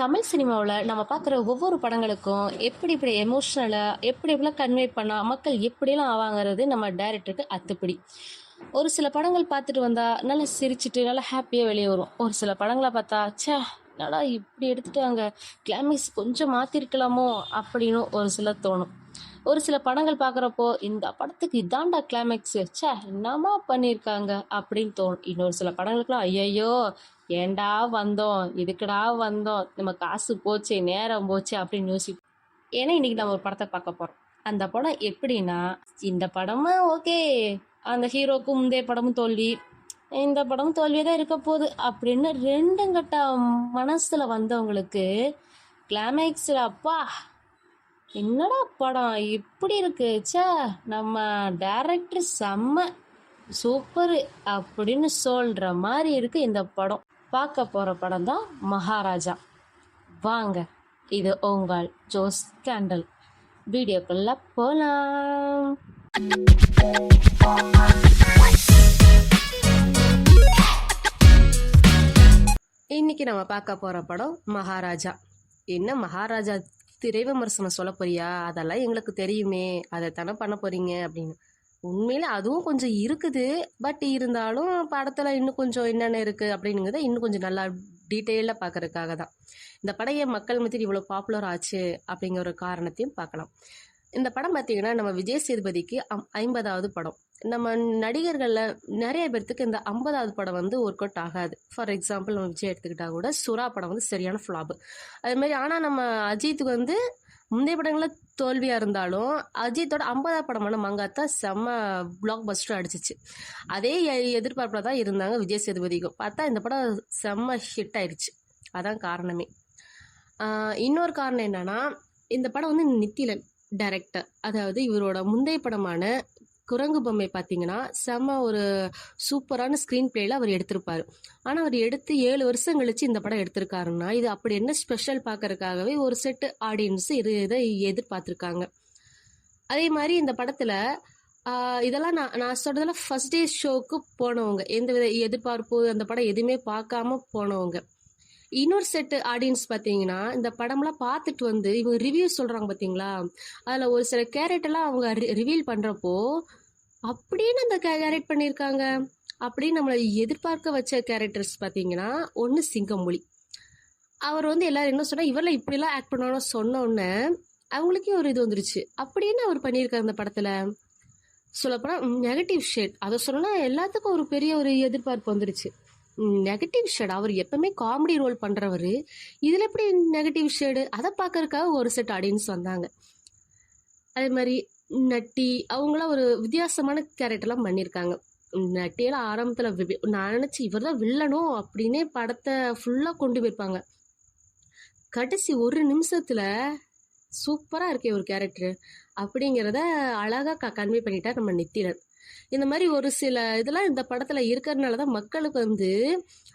தமிழ் சினிமாவில் நம்ம பார்க்குற ஒவ்வொரு படங்களுக்கும் எப்படி இப்படி எமோஷ்னலாக எப்படி எப்படிலாம் கன்வே பண்ணால் மக்கள் எப்படிலாம் ஆவாங்கிறது நம்ம டைரக்டருக்கு அத்துப்படி. ஒரு சில படங்கள் பார்த்துட்டு வந்தால் நல்லா சிரிச்சிட்டு நல்லா ஹாப்பியாக வெளியே வரும் ஒரு சில படங்களை பார்த்தா ச்சே நல்லா இப்படி எடுத்துட்டாங்க கிளைமேக்ஸ் கொஞ்சம் மாற்றிருக்கலாமோ அப்படின்னு ஒரு சில தோணும். ஒரு சில படங்கள் பார்க்குறப்போ இந்த படத்துக்கு இதாண்டா கிளைமேக்ஸு சே என்னமா பண்ணியிருக்காங்க? அப்படின்னு தோணும். இன்னொரு சில படங்களுக்குலாம் ஐயையோ ஏண்டா வந்தோம்? எதுக்குடா வந்தோம்? நம்ம காசு போச்சு நேரம் போச்சு அப்படின்னு யோசிப்போம். ஏன்னா இன்னைக்கு நம்ம ஒரு படத்தை பார்க்க போகிறோம் அந்த படம் எப்படின்னா இந்த படமும் ஓகே அந்த ஹீரோக்கும் முந்தைய படமும் தோல்வி இந்த படமும் தோல்வியே தான் இருக்க போகுது அப்படின்னு ரெண்டும் கட்ட மனசில் வந்தவங்களுக்கு கிளைமேக்ஸில் அப்பா என்னடா படம்? இப்படி இருக்கு. சே நம்ம டேரக்டர் செம்ம சூப்பரு அப்படின்னு சொல்கிற மாதிரி இருக்கு இந்த படம். பார்க்க போகிற படம் தான் மகாராஜா. வாங்க இது உங்கள் ஜோஸ் கேண்டல். வீடியோக்குள்ள போகலாம் இன்னைக்கு நம்ம பார்க்க போகிற படம் மகாராஜா. என்ன மகாராஜா திரை விமர்சனம் சொல்ல போறியா? அதெல்லாம் எங்களுக்கு தெரியுமே. அதை தானே பண்ண போறீங்க அப்படின்னு. உண்மையில அதுவும் கொஞ்சம் இருக்குது. பட் இருந்தாலும் படத்தில் இன்னும் கொஞ்சம் என்னென்ன இருக்குது அப்படிங்கிறத இன்னும் கொஞ்சம் நல்லா டீட்டெயிலாக பார்க்கறதுக்காக தான் இந்த படம் ஏன் மக்கள் மத்தியில் இவ்வளோ பாப்புலர் ஆச்சு அப்படிங்கிற ஒரு காரணத்தையும் பார்க்கலாம். இந்த படம் பார்த்தீங்கன்னா நம்ம விஜய் சேதுபதிக்கு ஐம்பதாவது படம். நம்ம நடிகர்களில் நிறைய பேர்த்துக்கு இந்த ஐம்பதாவது படம் வந்து ஒர்க் அவுட் ஆகாது. ஃபார் எக்ஸாம்பிள் நம்ம விஜய் எடுத்துக்கிட்டா கூட சுறா படம் வந்து சரியான ஃப்ளாப் அதுமாரி ஆனால் நம்ம அஜித்துக்கு வந்து முந்தைய படங்களில் தோல்வியாக இருந்தாலும் அஜித்தோட ஐம்பதாவது படமான மங்காத்தா செம்ம பிளாக் பஸ்டர் அடிச்சிச்சு. அதே எ- எதிர்பார்ப்பில் தான் இருந்தாங்க விஜய் சேதுபதிக்கும். பார்த்தா இந்த படம் செம்ம ஹிட் ஆயிடுச்சு. அதான் காரணமே. இன்னொரு காரணம் என்னன்னா இந்த படம் வந்து நித்திலன். டைரக்டர் அதாவது இவரோட முந்தைய படமான குரங்கு பொம்மை பார்த்தீங்கன்னா செம்ம ஒரு சூப்பரான ஸ்க்ரீன் பிளேல அவர் எடுத்திருப்பாரு. ஆனால் அவர் எடுத்து ஏழு வருஷம் கழிச்சு இந்த படம் எடுத்திருக்காருன்னா இது அப்படி என்ன ஸ்பெஷல் பார்க்கறதுக்காகவே ஒரு செட்டு ஆடியன்ஸ் இது இதை எதிர்பார்த்துருக்காங்க. அதே மாதிரி இந்த படத்தில் இதெல்லாம் நான் நான் சொல்றதெல்லாம் ஃபர்ஸ்ட் டே ஷோக்கு போனவங்க எந்த வித எதிர்பார்ப்பு அந்த படம் எதுவுமே பார்க்காம போனவங்க. இன்னொரு செட்டு ஆடியன்ஸ் பார்த்தீங்கன்னா இந்த படம்லாம் பார்த்துட்டு வந்து இவங்க ரிவ்யூ சொல்கிறாங்க பார்த்தீங்களா? அதில் ஒரு சில கேரக்டர்லாம் அவங்க ரிவீல் பண்ணுறப்போ அப்படின்னு அந்த கேரக்ட் பண்ணியிருக்காங்க? அப்படின்னு நம்மளை எதிர்பார்க்க வச்ச கேரக்டர்ஸ் பார்த்தீங்கன்னா ஒன்று சிங்கமொழி அவர் வந்து எல்லாரும் என்ன சொன்னால் இவரெல்லாம் இப்படிலாம் ஆக்ட் பண்ணணும்னு சொன்னோடனே அவங்களுக்கே ஒரு இது வந்துருச்சு. அப்படின்னு அவர் பண்ணியிருக்காரு அந்த படத்தில்? சொல்லப்போனால் நெகட்டிவ் ஷேட் அதை சொன்னால் எல்லாத்துக்கும் ஒரு பெரிய ஒரு எதிர்பார்ப்பு வந்துருச்சு. நெகட்டிவ் ஷேட் அவர் எப்பவுமே காமெடி ரோல் பண்ணுறவர் இதில் எப்படி நெகட்டிவ் ஷேடு அதை பார்க்கறதுக்காக ஒரு செட் ஆடியன்ஸ் வந்தாங்க. அதே மாதிரி நட்டி அவங்களாம் ஒரு வித்தியாசமான கேரக்டர்லாம் பண்ணியிருக்காங்க. நட்டியெல்லாம் ஆரம்பத்தில் நான் நினச்சி இவர் தான் வில்லனோ அப்படின்னே படத்தை ஃபுல்லாக கொண்டு போயிருப்பாங்க. கடைசி ஒரு நிமிஷத்தில் சூப்பராக இருக்கே ஒரு கேரக்டர் அப்படிங்கிறத அழகாக க கன்வே பண்ணிட்டார் நம்ம நித்திரன். இந்த மாதிரி ஒரு சில இதெல்லாம் இந்த படத்தில் இருக்கிறதுனால தான் மக்களுக்கு வந்து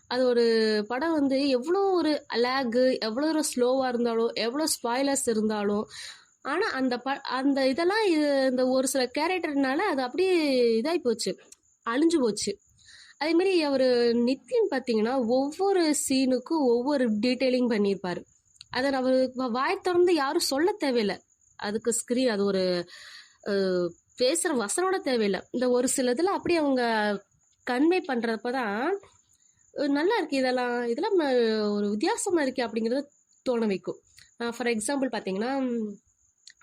அது ஒரு படம் வந்து எவ்வளோ ஒரு அலாகு எவ்வளோ ஒரு ஸ்லோவாக இருந்தாலும் எவ்வளோ ஸ்பாய்லர்ஸ் இருந்தாலும் ஆனால் அந்த ப அந்த இதெல்லாம் இது- இந்த ஒரு சில கேரக்டர்னால அது அப்படியே இதாகி போச்சு அழிஞ்சு போச்சு. அதே மாதிரி அவர் நித்தின் பார்த்தீங்கன்னா ஒவ்வொரு சீனுக்கும் ஒவ்வொரு டீட்டெயிலிங் பண்ணியிருப்பார். அதை அவர் வாய் திறந்து யாரும் சொல்ல தேவையில்லை. அதுக்கு ஸ்க்ரீன் அது ஒரு பேசுகிற வசனோட தேவையில்லை. இந்த ஒரு சில இதில் அப்படியே அவங்க கன்வே பண்ணுறப்ப தான் நல்லா இருக்கு இதெல்லாம். இதெல்லாம் ஒரு வித்தியாசமாக இருக்கு அப்படிங்கிறத தோண வைக்கும். ஃபார் எக்ஸாம்பிள் பார்த்தீங்கன்னா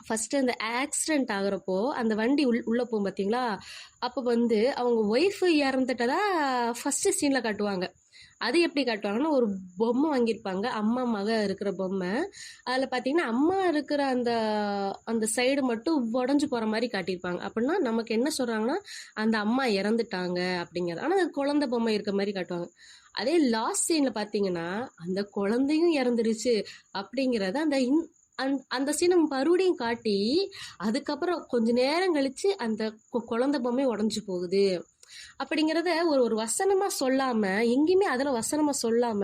ஃபர்ஸ்ட் அந்த ஆக்சிடென்ட் ஆகுறப்போ அந்த வண்டி உள் உள்ளே போகும் பார்த்தீங்களா அப்போ வந்து அவங்க ஒய்ஃபு இறந்துட்டதா ஃபர்ஸ்ட் சீனில் காட்டுவாங்க. அது எப்படி காட்டுவாங்கன்னா ஒரு பொம்மை வாங்கியிருப்பாங்க. அம்மா மக இருக்கிற பொம்மை. அதில் பார்த்தீங்கன்னா அம்மா இருக்கிற அந்த அந்த சைடு மட்டும் உடஞ்சு போகிற மாதிரி காட்டியிருப்பாங்க. அப்படின்னா நமக்கு என்ன சொல்கிறாங்கன்னா அந்த அம்மா இறந்துட்டாங்க அப்படிங்கிறது. ஆனால் அது குழந்தை பொம்மை இருக்க மாதிரி காட்டுவாங்க. அதே லாஸ்ட் சீனில் பார்த்தீங்கன்னா அந்த குழந்தையும் இறந்துருச்சு அப்படிங்கிறத அந்த இன் அந்த- அந்த சீனை மறுபடியும் காட்டி அதுக்கப்புறம் கொஞ்ச நேரம் கழிச்சு அந்த குழந்தை பொம்மை உடஞ்சு போகுது. அப்படிங்கிறத ஒரு ஒரு வசனமா சொல்லாம எங்கேயுமே அதில் வசனமா சொல்லாம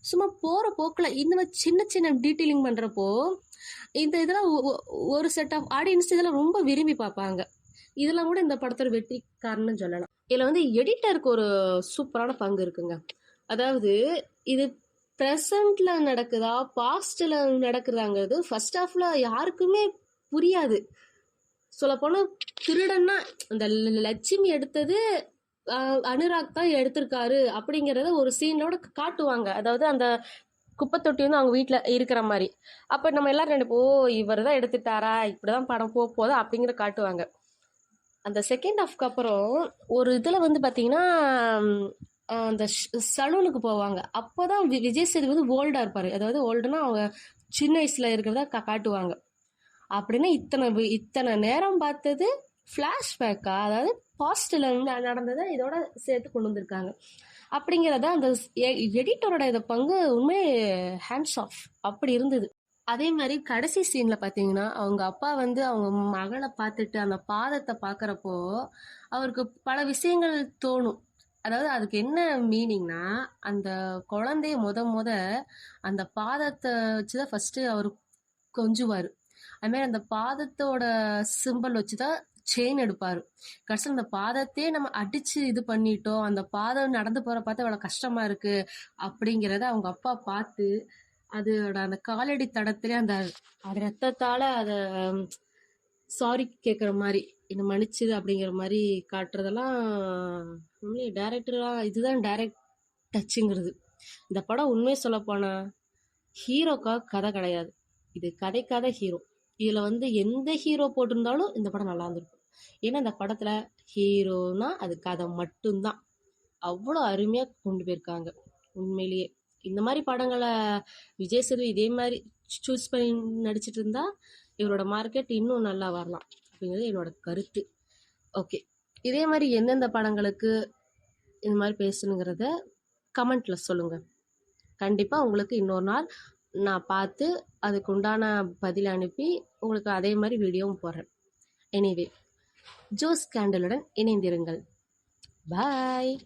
சும்மா போற போக்குல இந்த மாதிரி சின்ன சின்ன டீட்டெயிலிங் பண்றப்போ இந்த இதெல்லாம் ஒரு செட் ஆஃப் ஆடியன்ஸ் இதெல்லாம் ரொம்ப விரும்பி பார்ப்பாங்க. இதெல்லாம் கூட இந்த படத்தோட வெற்றி காரணம்னு சொல்லலாம். இதுல வந்து எடிட்டருக்கு ஒரு சூப்பரான பங்கு இருக்குங்க. அதாவது இது ப்ரெசண்ட்ல நடக்குதா பாஸ்ட்ல நடக்குதாங்கிறது ஃபர்ஸ்ட் ஆஃப்ல யாருக்குமே புரியாது. சொல்லப்போனால் திருடன்னா இந்த லட்சுமி எடுத்தது அனுராக் தான் எடுத்திருக்காரு அப்படிங்கிறத ஒரு சீனோட காட்டுவாங்க. அதாவது அந்த குப்பை தொட்டி வந்து அவங்க வீட்டில் இருக்கிற மாதிரி. அப்போ நம்ம எல்லாரும் நினைப்போ இவர் தான் எடுத்துட்டாரா இப்படி தான் படம் போக போதா அப்படிங்கிற காட்டுவாங்க. அந்த செகண்ட் ஹாஃப்க்கு அப்புறம் ஒரு இதில் வந்து பார்த்தீங்கன்னா அந்த சலூனுக்கு போவாங்க. அப்போ தான் விஜய் சேது வந்து ஓல்டாக இருப்பார். அதாவது ஓல்டுனா அவங்க சின்ன வயசில் இருக்கிறத காட்டுவாங்க. அப்படின்னா இத்தனை இத்தனை நேரம் பார்த்தது ஃப்ளாஷ்பேக்கா அதாவது பாஸ்டில் நடந்ததை இதோட சேர்த்து கொண்டு வந்திருக்காங்க. அப்படிங்கிறத அந்த எடிட்டரோட இதை பங்கு உண்மை ஹேண்ட்ஸ் ஆஃப் அப்படி இருந்தது. அதே மாதிரி கடைசி சீனில் பார்த்தீங்கன்னா அவங்க அப்பா வந்து அவங்க மகளை பார்த்துட்டு அந்த பாதத்தை பார்க்குறப்போ அவருக்கு பல விஷயங்கள் தோணும். அதாவது அதுக்கு என்ன மீனிங்னா அந்த குழந்தைய முத முத அந்த பாதத்தை வச்சு தான் ஃபஸ்ட்டு அவர் கொஞ்சுவார். அதுமாதிரி அந்த பாதத்தோட சிம்பல் வச்சு தான் செயின் எடுப்பார். கடைசியில் அந்த பாதத்தையே நம்ம அடித்து இது பண்ணிட்டோம். அந்த பாதம் நடந்து போகிற பார்த்து அவ்வளோ கஷ்டமாக இருக்குது அப்படிங்கிறத அவங்க அப்பா பார்த்து அதோட அந்த காலடி தடத்துலேயே அந்த அது ரத்தத்தால் அதை சாரி கேட்குற மாதிரி என்னை மன்னிச்சுது அப்படிங்கிற மாதிரி காட்டுறதெல்லாம் உண்மையே டேரக்டராக இதுதான் டைரக்ட் டச்சுங்கிறது இந்த படம் உண்மையை சொல்லப்போனால் ஹீரோக்கா கதை கிடையாது. இது கதை கதை ஹீரோ இதில் வந்து எந்த ஹீரோ போட்டிருந்தாலும் இந்த படம் நல்லா இருந்திருக்கும். ஏன்னா இந்த படத்தில் ஹீரோனா அது கதை மட்டும்தான். அவ்வளோ அருமையாக கொண்டு போயிருக்காங்க. உண்மையிலேயே. இந்த மாதிரி படங்களை விஜய் சேது இதே மாதிரி சூஸ் பண்ணி நடிச்சிட்டு இருந்தா இவரோட மார்க்கெட் இன்னும் நல்லா வரலாம். அப்படிங்கிறது என்னோட கருத்து. ஓகே இதே மாதிரி எந்தெந்த படங்களுக்கு இந்த மாதிரி பேசணுங்கிறத கமெண்ட்டில் சொல்லுங்கள் கண்டிப்பாக உங்களுக்கு இன்னொரு நாள் நான் பார்த்து அதுக்கு உண்டான பதில் அனுப்பி உங்களுக்கு அதே மாதிரி வீடியோவும் போடுறேன். எனிவே ஜோஸ் கேண்டலுடன் இணைந்திருங்கள். பாய்